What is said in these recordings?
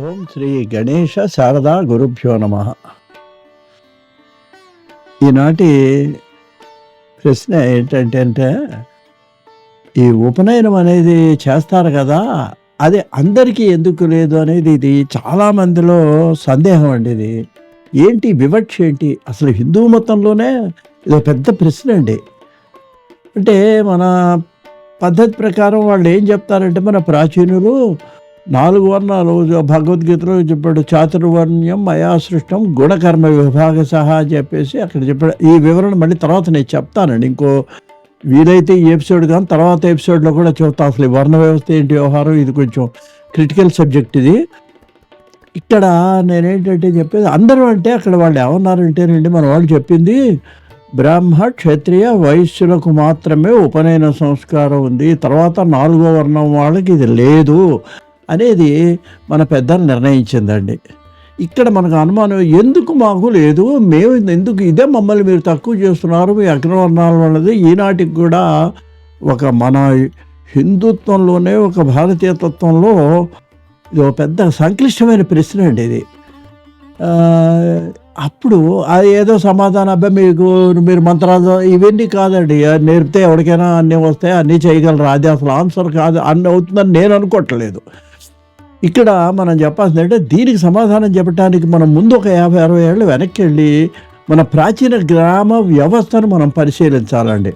ఓం శ్రీ గణేష శారదా గురుభ్యో నమ. ఈనాటి ప్రశ్న ఏంటంటే అంటే ఈ ఉపనయనం అనేది చేస్తారు కదా అది అందరికీ ఎందుకు లేదు అనేది ఇది చాలా మందిలో సందేహం అండి ఇది. ఏంటి వివక్ష ఏంటి? అసలు హిందూ మతంలోనే ఇది పెద్ద ప్రశ్న అండి. అంటే మన పద్ధతి ప్రకారం వాళ్ళు ఏం చెప్తారంటే మన ప్రాచీనులు నాలుగు వర్ణాలు. భగవద్గీతలో చెప్పాడు చాతుర్వర్ణ్యం మయా సృష్టం గుణకర్మ విభాగ సహా అని చెప్పేసి అక్కడ చెప్పాడు. ఈ వివరణ మళ్ళీ తర్వాత నేను చెప్తానండి. ఇంకో వీలైతే ఈ ఎపిసోడ్ కానీ తర్వాత ఎపిసోడ్లో కూడా చెప్తా అసలు ఈ వర్ణ వ్యవస్థ ఏంటి వ్యవహారం? ఇది కొంచెం క్రిటికల్ సబ్జెక్ట్ ఇది. ఇక్కడ నేనేంటంటే చెప్పేది అందరూ అంటే అక్కడ వాళ్ళు ఏమన్నారంటేనండి మన వాళ్ళు చెప్పింది బ్రాహ్మ క్షత్రియ వైశ్యులకు మాత్రమే ఉపనయన సంస్కారం ఉంది. తర్వాత నాలుగో వర్ణం వాళ్ళకి ఇది లేదు. అనేది మన పెద్దలు నిర్ణయించిందండి. ఇక్కడ మనకు అనుమానం ఎందుకు మాకు లేదు? మేము ఎందుకు ఇదే మమ్మల్ని మీరు తక్కువ చేస్తున్నారు? మీ అగ్రవర్ణాలు అన్నది ఈనాటికి కూడా ఒక మన హిందుత్వంలోనే ఒక భారతీయ తత్వంలో ఇది ఒక పెద్ద సంక్లిష్టమైన ప్రశ్న అండి ఇది. అప్పుడు అది ఏదో సమాధానం అబ్బాయి మీకు మీరు మంత్రాలు ఇవన్నీ కాదండి. నేర్పితే ఎవరికైనా అన్నీ వస్తాయి అన్నీ చేయగలరు? అది అసలు ఆన్సర్ కాదు అన్నీ అవుతుందని నేను అనుకోవట్లేదు. ఇక్కడ మనం చెప్పాల్సింది అంటే దీనికి సమాధానం చెప్పడానికి మనం ముందు ఒక యాభై అరవై ఏళ్ళు వెనక్కి వెళ్ళి మన ప్రాచీన గ్రామ వ్యవస్థను మనం పరిశీలించాలండి.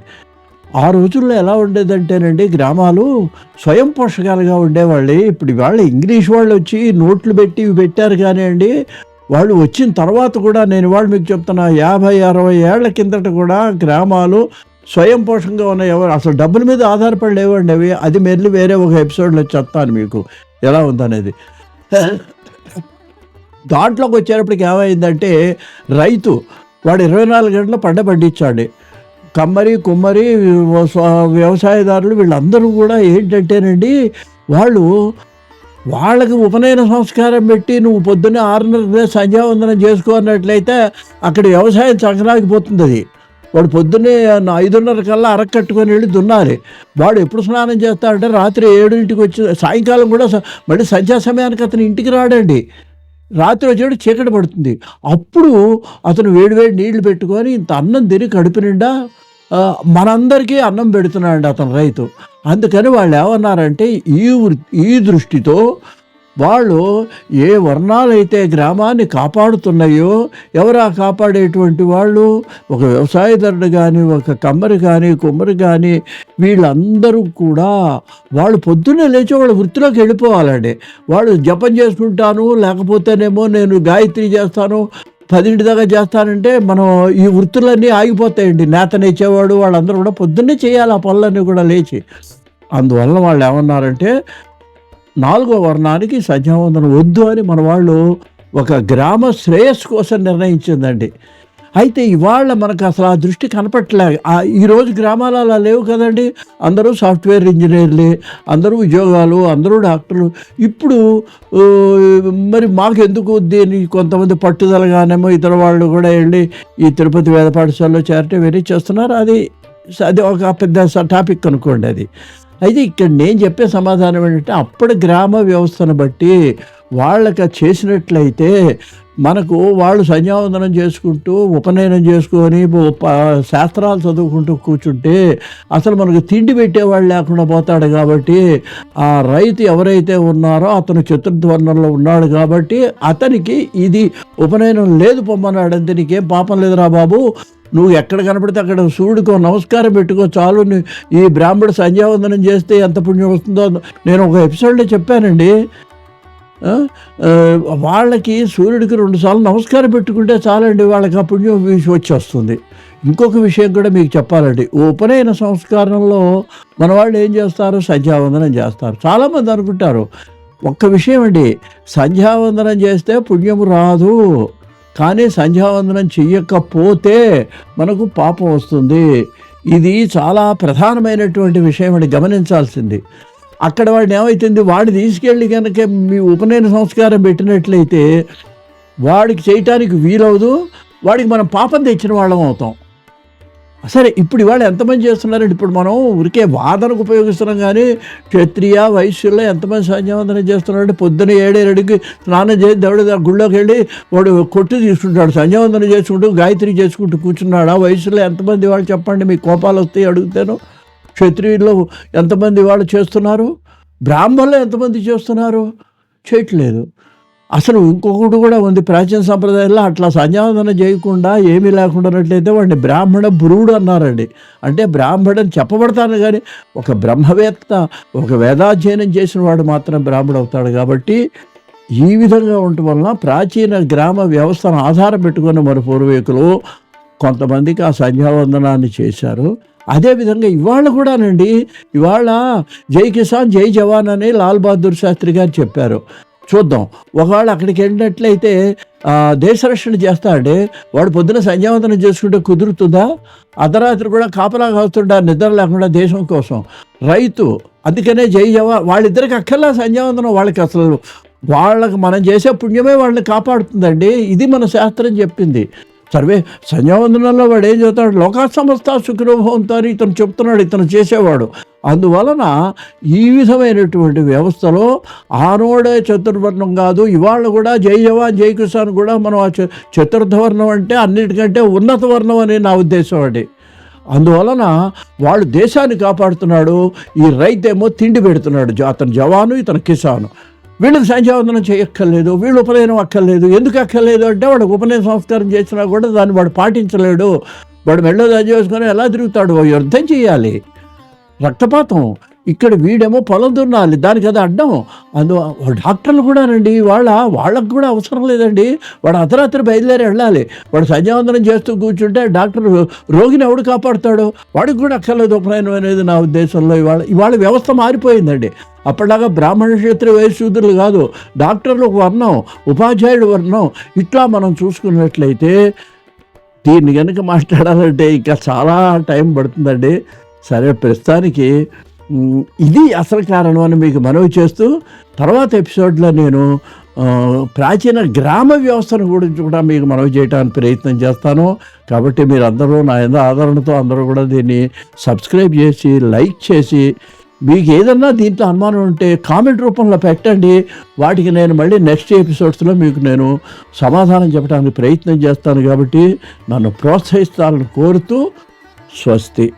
ఆ రోజుల్లో ఎలా ఉండేదంటేనండి గ్రామాలు స్వయం పోషకాలుగా ఉండేవాళ్ళు. ఇప్పుడు వాళ్ళు ఇంగ్లీష్ వాళ్ళు వచ్చి నోట్లు పెట్టి పెట్టారు కానీ అండి వాళ్ళు వచ్చిన తర్వాత కూడా నేను వాళ్ళు మీకు చెప్తున్నా యాభై అరవై ఏళ్ళ కిందట కూడా గ్రామాలు స్వయం పోషంగా ఉన్న ఎవరు అసలు డబ్బుల మీద ఆధారపడి లేవండి అవి. అది మెల్లి వేరే ఒక ఎపిసోడ్లో చెప్తాను మీకు. ఎలా ఉందనేది. దాంట్లోకి వచ్చేటప్పటికి ఏమైందంటే రైతు వాడు ఇరవై నాలుగు గంటలు పంట పండించాడు. కమ్మరి కుమ్మరి వ్యవసాయదారులు వీళ్ళందరూ కూడా ఏంటంటేనండి వాళ్ళు వాళ్ళకి ఉపనయన సంస్కారం పెట్టి నువ్వు పొద్దున్నే ఆరున్నర సంధ్యావందనం చేసుకో అన్నట్లయితే అక్కడ వ్యవసాయం చంకనాగిపోతుంది అది వాడు పొద్దున్నే ఐదున్నర కల్లా అరక్కట్టుకొని వెళ్ళి దున్నాలి. వాడు ఎప్పుడు స్నానం చేస్తాడంటే రాత్రి ఏడింటికి వచ్చి సాయంకాలం కూడా మళ్ళీ సంధ్యా సమయానికి అతను ఇంటికి రాడండి. రాత్రి వచ్చేడు చీకటి పడుతుంది. అప్పుడు అతను వేడివేడి నీళ్ళు పెట్టుకొని ఇంత అన్నం తిని కడుపు నిండా మనందరికీ అన్నం పెడుతున్నాడు అతను రైతు. అందుకని వాళ్ళు ఏమన్నారంటే ఈ వృ- ఈ దృష్టితో వాళ్ళు ఏ వర్ణాలైతే గ్రామాన్ని కాపాడుతున్నాయో ఎవరు కాపాడేటువంటి వాళ్ళు? ఒక వ్యవసాయదారుడు కానీ ఒక కమ్మరి కానీ కుమ్మరి కానీ వీళ్ళందరూ కూడా వాళ్ళు పొద్దున్నే లేచి వాళ్ళ వృత్తిలోకి వెళ్ళిపోవాలండి. వాళ్ళు జపం చేసుకుంటాను లేకపోతేనేమో నేను గాయత్రి చేస్తాను పదింటి దాకా చేస్తానంటే మనం ఈ వృత్తులన్నీ ఆగిపోతాయండి. నేతనిచ్చేవాడు వాళ్ళందరూ కూడా పొద్దున్నే చేయాలి ఆ పనులన్నీ కూడా లేచి. అందువల్ల వాళ్ళు ఏమన్నారంటే నాలుగో వర్ణానికి సంధ్యావందనం వద్దు అని మన వాళ్ళు ఒక గ్రామ శ్రేయస్సు కోసం నిర్ణయించిందండి. అయితే ఇవాళ మనకు అసలు ఆ దృష్టి కనపట్లే. ఈరోజు గ్రామాలు అలా లేవు కదండి. అందరూ సాఫ్ట్వేర్ ఇంజనీర్లే అందరూ ఉద్యోగాలు అందరూ డాక్టర్లు. ఇప్పుడు మరి మాకెందుకు దీని కొంతమంది పట్టుదలగానేమో ఇతర వాళ్ళు కూడా వెళ్ళి ఈ తిరుపతి వేద పాఠశాలలో చేరటం వెరీ చేస్తున్నారు. అది అది ఒక పెద్ద టాపిక్ అనుకోండి అది. అయితే ఇక్కడ నేను చెప్పే సమాధానం ఏంటంటే అప్పటి గ్రామ వ్యవస్థను బట్టి వాళ్ళకి చేసినట్లయితే మనకు వాళ్ళు సంధ్యావందనం చేసుకుంటూ ఉపనయనం చేసుకొని శాస్త్రాలు చదువుకుంటూ కూర్చుంటే అసలు మనకు తిండి పెట్టేవాళ్ళు లేకుండా పోతాడు కాబట్టి ఆ రైతు ఎవరైతే ఉన్నారో అతను చతుర్థవర్ణంలో ఉన్నాడు కాబట్టి అతనికి ఇది ఉపనయనం లేదు పొమ్మన్నాడు అంతే నీకేం పాపం లేదురా బాబు. నువ్వు ఎక్కడ కనపడితే అక్కడ సూర్యుడికో నమస్కారం పెట్టుకో చాలు. ఈ బ్రాహ్మడు సంధ్యావందనం చేస్తే ఎంత పుణ్యం వస్తుందో నేను ఒక ఎపిసోడ్లో చెప్పానండి. వాళ్ళకి సూర్యుడికి రెండుసార్లు నమస్కారం పెట్టుకుంటే చాలండి వాళ్ళకి ఆ పుణ్యం వచ్చేస్తుంది. ఇంకొక విషయం కూడా మీకు చెప్పాలండి. ఉపనయన సంస్కారంలో మన వాళ్ళు ఏం చేస్తారు? సంధ్యావందనం చేస్తారు. చాలామంది అనుకుంటారు ఒక్క విషయం అండి సంధ్యావందనం చేస్తే పుణ్యం రాదు. కానీ సంధ్యావందనం చెయ్యకపోతే మనకు పాపం వస్తుంది. ఇది చాలా ప్రధానమైనటువంటి విషయం అని గమనించాల్సింది. అక్కడ వాడిని ఏమైతుంది? వాడిని తీసుకెళ్ళి కనుక మీ ఉపనయన సంస్కారం పెట్టినట్లయితే వాడికి చేయటానికి వీలవదు వాడికి మనం పాపం తెచ్చిన వాళ్ళం అవుతాం. సరే ఇప్పుడు ఇవాళ ఎంతమంది చేస్తున్నారంటే ఇప్పుడు మనం ఊరికే వాదనకు ఉపయోగిస్తున్నాం కానీ క్షత్రియ వైశ్యుల్లో ఎంతమంది సంధ్యావందనం చేస్తున్నారంటే పొద్దున ఏడేరడికి స్నానం చేసి దేవుడి గుళ్ళోకి వెళ్ళి వాడు కొట్టు తీసుకుంటాడు సంధ్యావందనం చేసుకుంటూ గాయత్రి చేసుకుంటూ కూర్చున్నాడు? ఆ వయసులో ఎంతమంది వాళ్ళు చెప్పండి మీ కోపాలు వస్తాయి అడుగుతాను. క్షత్రియుల్లో ఎంతమంది వాళ్ళు చేస్తున్నారు? బ్రాహ్మణులు ఎంతమంది చేస్తున్నారు? చేయట్లేదు. అసలు ఇంకొకటి కూడా ఉంది ప్రాచీన సంప్రదాయంలో అట్లా సంధ్యావందన చేయకుండా ఏమీ లేకుండానట్లయితే వాడిని బ్రాహ్మణ బురువుడు అన్నారండి. అంటే బ్రాహ్మణని చెప్పబడతాను కానీ ఒక బ్రహ్మవేత్త ఒక వేదాధ్యయనం చేసిన వాడు మాత్రం బ్రాహ్మణుడు అవుతాడు కాబట్టి ఈ విధంగా ఉండటం వలన ప్రాచీన గ్రామ వ్యవస్థను ఆధారం పెట్టుకున్న మన పూర్వీకులు కొంతమందికి ఆ సంధ్యావందనాన్ని చేశారు. అదేవిధంగా ఇవాళ కూడానండి ఇవాళ జై కిసాన్ జై జవాన్ అని లాల్ బహదూర్ శాస్త్రి గారు చెప్పారు. చూద్దాం. ఒకవేళ అక్కడికి వెళ్ళినట్లయితే దేశ రక్షణ చేస్తాడే వాడు పొద్దున సంధ్యావందనం చేసుకుంటే కుదురుతుందా? అర్ధరాత్రి కూడా కాపలా కాస్తుంటా నిద్ర లేకుండా దేశం కోసం. రైతు అందుకనే జై జవాన్ వాళ్ళిద్దరికి అక్కర్లా సంధ్యావందనం వాళ్ళకి అసలు. వాళ్ళకి మనం చేసే పుణ్యమే వాళ్ళని కాపాడుతుందండి. ఇది మన శాస్త్రం చెప్పింది. సర్వే సంధ్యావందనంలో వాడు ఏం చెబుతాడు లోకా సంస్థ సుఖరూభవంతో అని ఇతను చెప్తున్నాడు ఇతను చేసేవాడు. అందువలన ఈ విధమైనటువంటి వ్యవస్థలో ఆనోడే చతుర్వర్ణం కాదు ఇవాళ కూడా జై జవాన్ జై కిసాన్ కూడా మనం ఆ చ- చతుర్థ వర్ణం అంటే అన్నిటికంటే ఉన్నత వర్ణం అని నా ఉద్దేశం అండి. అందువలన వాళ్ళు దేశాన్ని కాపాడుతున్నాడు ఈ రైతేమో తిండి పెడుతున్నాడు అతని అతను జవాను ఇతను కిసాను. వీళ్ళు సంధ్యావందనం చేయక్కర్లేదు వీళ్ళు ఉపనయనం అక్కర్లేదు. ఎందుకు అక్కర్లేదు అంటే వాడు ఉపనయన సంస్కారం చేసినా కూడా దాన్ని వాడు పాటించలేడు. వాడు మెళ్ళో దాని చేసుకొని ఎలా తిరుగుతాడు యుద్ధం చేయాలి. రక్తపాతం. ఇక్కడ వీడేమో పొలం దున్నాలి. దానికి అది అడ్డం. అందు డాక్టర్లు కూడానండి వాళ్ళ వాళ్ళకు కూడా అవసరం లేదండి. వాడు అర్ధరాత్రి బయలుదేరి వెళ్ళాలి. వాడు సంధ్యావందనం చేస్తూ కూర్చుంటే డాక్టర్ రోగిని ఎవడు కాపాడుతాడు? వాడికి కూడా అక్కర్లేదు ఉపనయనం అనేది నా ఉద్దేశంలో. ఇవాళ ఇవాళ వ్యవస్థ మారిపోయిందండి. అప్పటిలాగా బ్రాహ్మణ క్షేత్ర వైశ్యూదులు కాదు డాక్టర్లు ఒక వర్ణం ఉపాధ్యాయుడు వర్ణం. ఇట్లా మనం చూసుకున్నట్లయితే దీన్ని కనుక మాట్లాడాలంటే ఇంకా చాలా టైం పడుతుందండి. సరే ప్రస్తుతానికి ఇది అసలు కారణం అని మీకు మనవి చేస్తూ తర్వాత ఎపిసోడ్లో నేను ప్రాచీన గ్రామ వ్యవస్థను గురించి కూడా మీకు మనవి చేయడానికి ప్రయత్నం చేస్తాను. కాబట్టి మీరు అందరూ నా ఎంత ఆదరణతో అందరూ కూడా దీన్ని సబ్స్క్రైబ్ చేసి లైక్ చేసి మీకు ఏదన్నా దీంట్లో అనుమానం ఉంటే కామెంట్ రూపంలో పెట్టండి. వాటికి నేను మళ్ళీ నెక్స్ట్ ఎపిసోడ్స్లో మీకు నేను సమాధానం చెప్పడానికి ప్రయత్నం చేస్తాను. కాబట్టి నన్ను ప్రోత్సహిస్తానని కోరుతూ స్వస్తి.